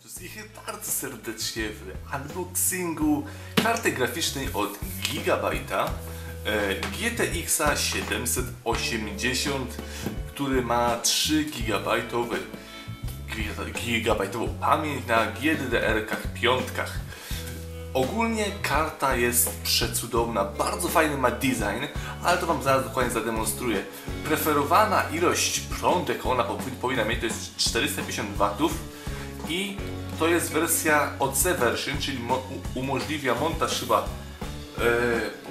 wszystkich bardzo serdecznie w unboxingu karty graficznej od Gigabyte'a e, GTX 780, który ma 3 GB gigabajtową pamięć na GDDR-kach piątkach. Ogólnie karta jest przecudowna, bardzo fajny ma design, ale to Wam zaraz dokładnie zademonstruję. Preferowana ilość prądu, jaką ona powi- powinna mieć, to jest 450 W i to jest wersja OC version, czyli umożliwia montaż chyba e,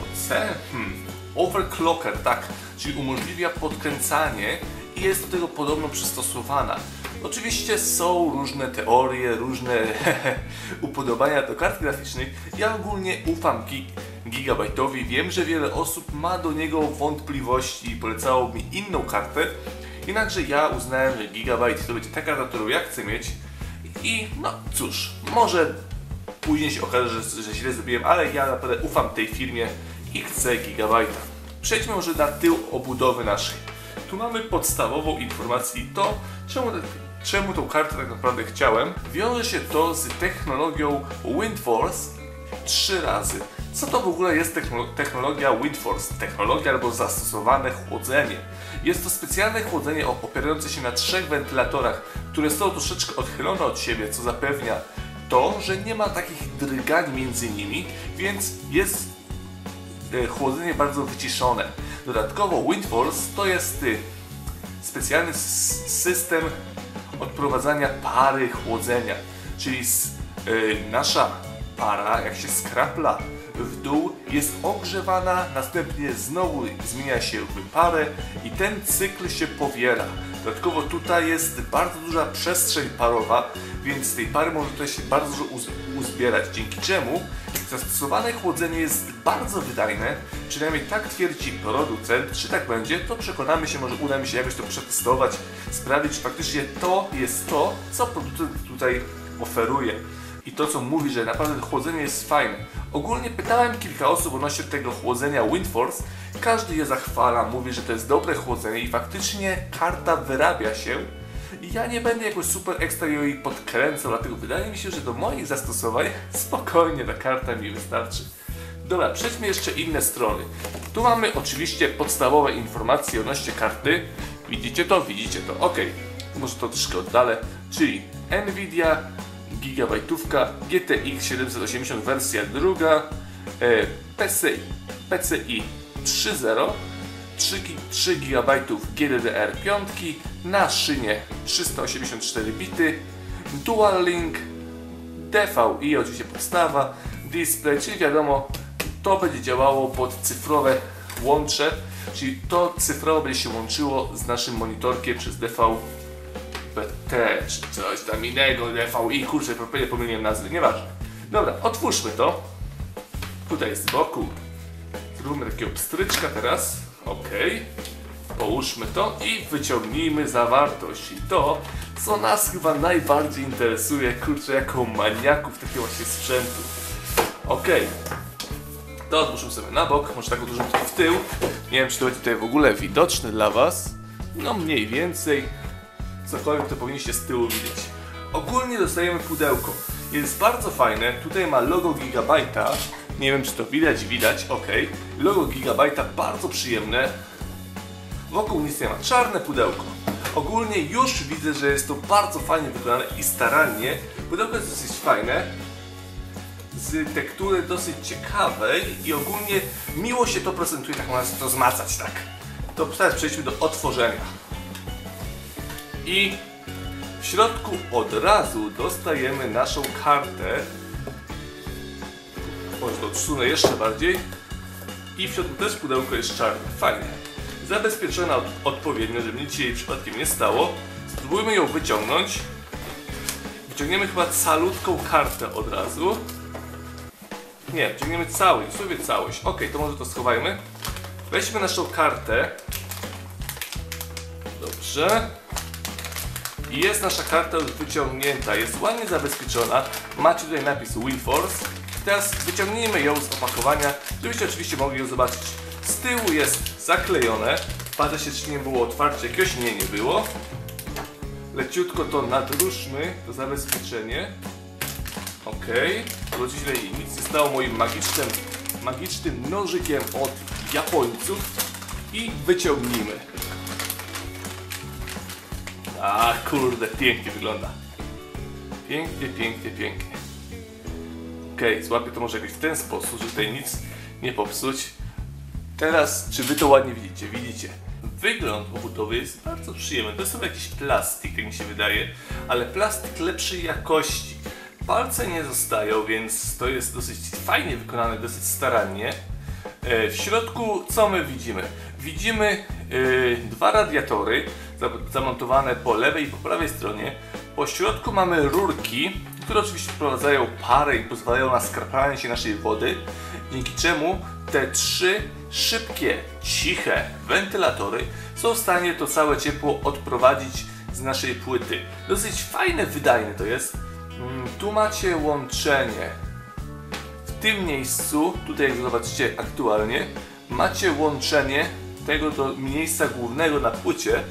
OC? Hmm. Overclocker, tak, czyli umożliwia podkręcanie i jest do tego podobno przystosowana. Oczywiście są różne teorie, różne upodobania do kart graficznych. Ja ogólnie ufam gi Gigabyte'owi. Wiem, że wiele osób ma do niego wątpliwości i polecało mi inną kartę. Jednakże ja uznałem, że Gigabyte to będzie ta karta, którą ja chcę mieć. I no cóż, może później się okaże, że, że źle zrobiłem, ale ja naprawdę ufam tej firmie i chcę Gigabyte'a. Przejdźmy może na tył obudowy naszej. Tu mamy podstawową informację i to, czemu, czemu tą kartę tak naprawdę chciałem. Wiąże się to z technologią WindForce trzy razy. Co to w ogóle jest technolo- technologia WindForce? Technologia albo zastosowane chłodzenie. Jest to specjalne chłodzenie op- opierające się na trzech wentylatorach, które są troszeczkę odchylone od siebie, co zapewnia to, że nie ma takich drgań między nimi, więc jest e, chłodzenie bardzo wyciszone. Dodatkowo WindForce to jest y, specjalny system odprowadzania pary chłodzenia, czyli y, nasza para, jak się skrapla w dół, jest ogrzewana, następnie znowu zmienia się w parę i ten cykl się powiela. Dodatkowo tutaj jest bardzo duża przestrzeń parowa, więc z tej pary może tutaj się bardzo dużo uz- uzbierać, dzięki czemu zastosowane chłodzenie jest bardzo wydajne, przynajmniej tak twierdzi producent. Czy tak będzie, to przekonamy się, może uda mi się jakoś to przetestować, sprawdzić, czy faktycznie to jest to, co producent tutaj oferuje. I to, co mówi, że naprawdę chłodzenie jest fajne. Ogólnie pytałem kilka osób odnośnie tego chłodzenia WindForce. Każdy je zachwala, mówi, że to jest dobre chłodzenie i faktycznie karta wyrabia się. I ja nie będę jakoś super ekstra jej podkręcał, dlatego wydaje mi się, że do moich zastosowań spokojnie ta karta mi wystarczy. Dobra, przejdźmy jeszcze inne strony. Tu mamy oczywiście podstawowe informacje odnośnie karty. Widzicie to? Widzicie to. Ok, może to troszkę oddalę. Czyli Nvidia, gigabajtówka, GTX 780 wersja druga, e, PCI, PCI 3.0, 3, gi- 3 GB GDDR5 na szynie 384 bity, Dual Link, DVI oczywiście podstawa, display, czyli wiadomo to będzie działało pod cyfrowe łącze, czyli to cyfrowo będzie się łączyło z naszym monitorkiem przez DVB-T czy coś tam innego, DVI, kurczę, propos- pomyliłem nazwy, nieważne. Dobra, otwórzmy to. Tutaj z boku. Zróbmy takiego pstryczka teraz. Ok. Połóżmy to i wyciągnijmy zawartość. I to, co nas chyba najbardziej interesuje, kurczę, jako maniaków takiego właśnie sprzętu. Ok. To odłóżmy sobie na bok, może tak odłożymy w tył. Nie wiem, czy to będzie tutaj w ogóle widoczne dla Was. No mniej więcej. Cokolwiek to powinniście z tyłu widzieć. Ogólnie dostajemy pudełko. Jest bardzo fajne. Tutaj ma logo Gigabyte'a. Nie wiem, czy to widać, widać, ok. Logo Gigabyte'a bardzo przyjemne. Wokół nic nie ma. Czarne pudełko. Ogólnie już widzę, że jest to bardzo fajnie wykonane i starannie. Pudełko jest dosyć fajne. Z tektury dosyć ciekawej i ogólnie miło się to prezentuje, tak można to zmacać, tak. To teraz przejdźmy do otworzenia. I w środku od razu dostajemy naszą kartę. Może to odsunę jeszcze bardziej. I w środku też pudełko jest czarne. Fajnie. Zabezpieczona od, odpowiednio, żeby nic jej przypadkiem nie stało. Spróbujmy ją wyciągnąć. Wyciągniemy chyba calutką kartę od razu. Nie, wyciągniemy całość, sobie całość. Ok, to może to schowajmy. Weźmy naszą kartę. Dobrze. I jest nasza karta już wyciągnięta, jest ładnie zabezpieczona. Macie tutaj napis WinForce. Teraz wyciągnijmy ją z opakowania, żebyście oczywiście mogli ją zobaczyć. Z tyłu jest zaklejone. Patrzę się, czy nie było otwarcia jakiegoś. Nie, nie było. leciutko to nadruszmy, to zabezpieczenie. Ok, to źle i nic nie stało moim magicznym, magicznym nożykiem od Japońców i wyciągnijmy. A kurde, pięknie wygląda. Pięknie, pięknie, pięknie. Ok, złapię to może jakoś w ten sposób, żeby tutaj nic nie popsuć. Teraz, czy wy to ładnie widzicie? Widzicie. Wygląd obudowy jest bardzo przyjemny. To jest chyba jakiś plastik, tak mi się wydaje, ale plastik lepszej jakości. Palce nie zostają, więc to jest dosyć fajnie wykonane, dosyć starannie. E, W środku co my widzimy? Widzimy e, dwa radiatory za- zamontowane po lewej i po prawej stronie. Po środku mamy rurki, które oczywiście wprowadzają parę i pozwalają na skrapanie się naszej wody, dzięki czemu te trzy szybkie, ciche wentylatory są w stanie to całe ciepło odprowadzić z naszej płyty. Dosyć fajne, wydajne to jest. Mm, Tu macie łączenie tym miejscu, tutaj jak zobaczycie aktualnie, macie łączenie tego do miejsca głównego na płycie,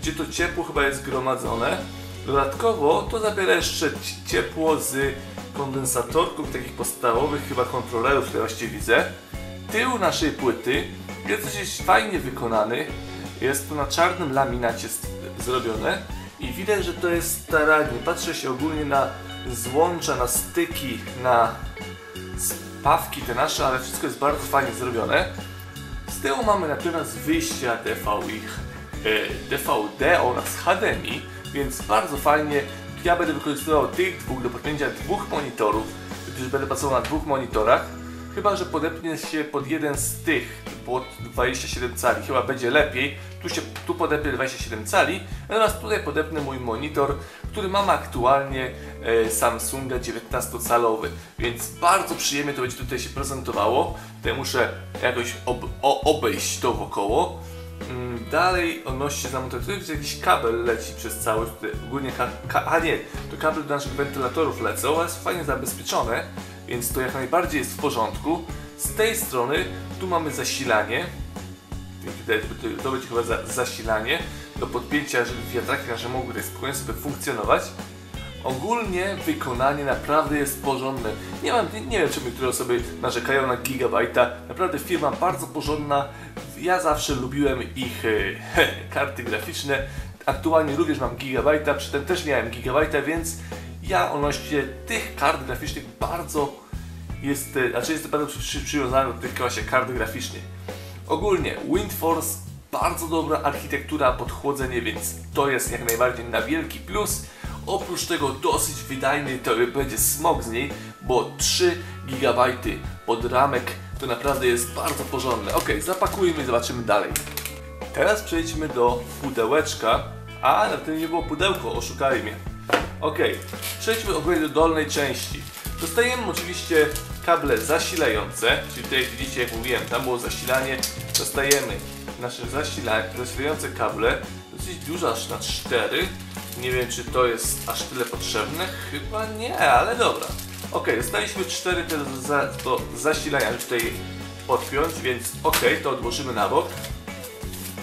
gdzie to ciepło chyba jest zgromadzone. Dodatkowo to zabiera jeszcze ci- ciepło z kondensatorków, takich podstawowych chyba kontrolerów, które właściwie widzę. Tył naszej płyty jest dosyć fajnie wykonany. Jest to na czarnym laminacie zrobione i widać, że to jest starannie. Patrzę się ogólnie na złącza, na styki, na spawki te nasze, ale wszystko jest bardzo fajnie zrobione. Z tyłu mamy natomiast wyjścia DVI, e, DVD oraz HDMI, więc bardzo fajnie. Ja będę wykorzystywał tych dwóch do podpięcia dwóch monitorów, gdyż będę pracował na dwóch monitorach. Chyba, że podepnie się pod jeden z tych, pod 27 cali, chyba będzie lepiej. Tu się tu podepnę 27 cali, natomiast tutaj podepnę mój monitor, który mam aktualnie e, Samsunga 19-calowy, więc bardzo przyjemnie to będzie tutaj się prezentowało. Tutaj muszę jakoś ob, o, obejść to wokoło. Mm, Dalej odnośnie zamontowania, tu jest jakiś kabel leci przez cały, tutaj ogólnie, a nie, to kabel do naszych wentylatorów lecą, ale jest fajnie zabezpieczone, więc to jak najbardziej jest w porządku. Z tej strony tu mamy zasilanie, to- będzie chyba za, zasilanie do podpięcia, żeby wiatraki mogły spokojnie sobie funkcjonować. Ogólnie wykonanie naprawdę jest porządne. Nie, mam, nie, nie wiem, czy niektóre osoby narzekają na gigabajta. Naprawdę firma bardzo porządna. Ja zawsze lubiłem ich e, karty graficzne. Aktualnie również mam gigabajta, przy tym też miałem gigabajta, więc ja odnośnie tych kart graficznych bardzo jest, e, znaczy jest bardzo przy, przy, przywiązany do tych właśnie kart graficznych. Ogólnie WindForce bardzo dobra architektura pod chłodzenie, więc to jest jak najbardziej na wielki plus. Oprócz tego dosyć wydajny to będzie smog z niej, bo 3 GB pod ramek to naprawdę jest bardzo porządne. Ok, zapakujmy i zobaczymy dalej. Teraz przejdźmy do pudełeczka. A, na tym nie było pudełko, oszukali mnie. Ok, przejdźmy ogólnie do dolnej części. Dostajemy oczywiście kable zasilające, czyli tutaj jak widzicie, jak mówiłem, tam było zasilanie. Dostajemy nasze zasila zasilające kable, dosyć duże, aż na 4. Nie wiem, czy to jest aż tyle potrzebne. Chyba nie, ale dobra. Ok, dostaliśmy 4 te za, do zasilania, żeby tutaj podpiąć, więc ok, to odłożymy na bok.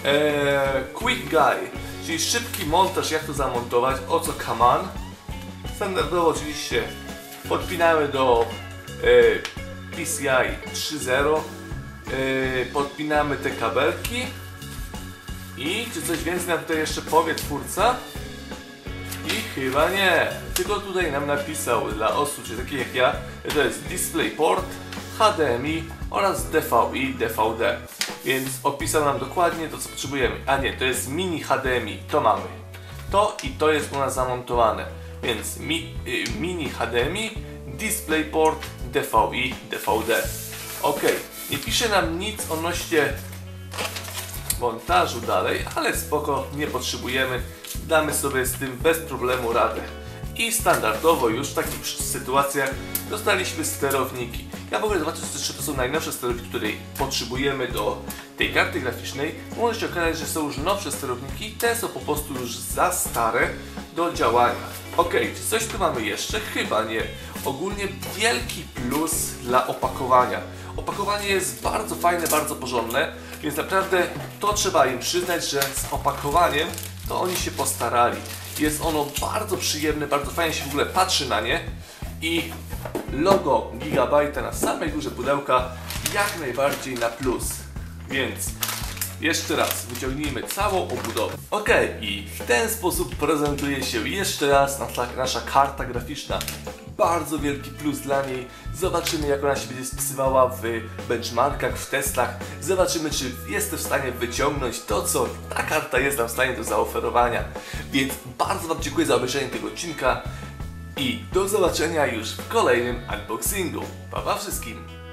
Eee, quick Guy, czyli szybki montaż, jak to zamontować, o co Kaman. Standardowo oczywiście podpinamy do e, PCI 3.0, e, podpinamy te kabelki i czy coś więcej nam tutaj jeszcze powie twórca? I chyba nie, tylko tutaj nam napisał dla osób, czy takich jak ja, to jest DisplayPort, HDMI oraz DVI, DVD. Więc opisał nam dokładnie to, co potrzebujemy. A nie, to jest mini HDMI, to mamy. To i to jest u nas zamontowane. Więc mi, y, mini HDMI, DisplayPort, DVI, DVD. Ok, nie pisze nam nic odnośnie montażu dalej, ale spoko, nie potrzebujemy, damy sobie z tym bez problemu radę. I standardowo już w takich sytuacjach dostaliśmy sterowniki. Ja w ogóle zobaczę, czy to są najnowsze sterowniki, które potrzebujemy do tej karty graficznej. Może się okazać, że są już nowsze sterowniki, te są po prostu już za stare do działania. Ok, czy coś tu mamy jeszcze? Chyba nie. Ogólnie wielki plus dla opakowania. Opakowanie jest bardzo fajne, bardzo porządne, więc naprawdę to trzeba im przyznać, że z opakowaniem to oni się postarali. Jest ono bardzo przyjemne, bardzo fajnie się w ogóle patrzy na nie i logo Gigabyte na samej górze pudełka jak najbardziej na plus. Więc jeszcze raz wyciągnijmy całą obudowę. Ok, i w ten sposób prezentuje się jeszcze raz nasza, nasza karta graficzna. Bardzo wielki plus dla niej. Zobaczymy jak ona się będzie spisywała w benchmarkach, w testach. Zobaczymy czy jestem w stanie wyciągnąć to, co ta karta jest nam w stanie do zaoferowania. Więc bardzo Wam dziękuję za obejrzenie tego odcinka i do zobaczenia już w kolejnym unboxingu. Pa, pa wszystkim!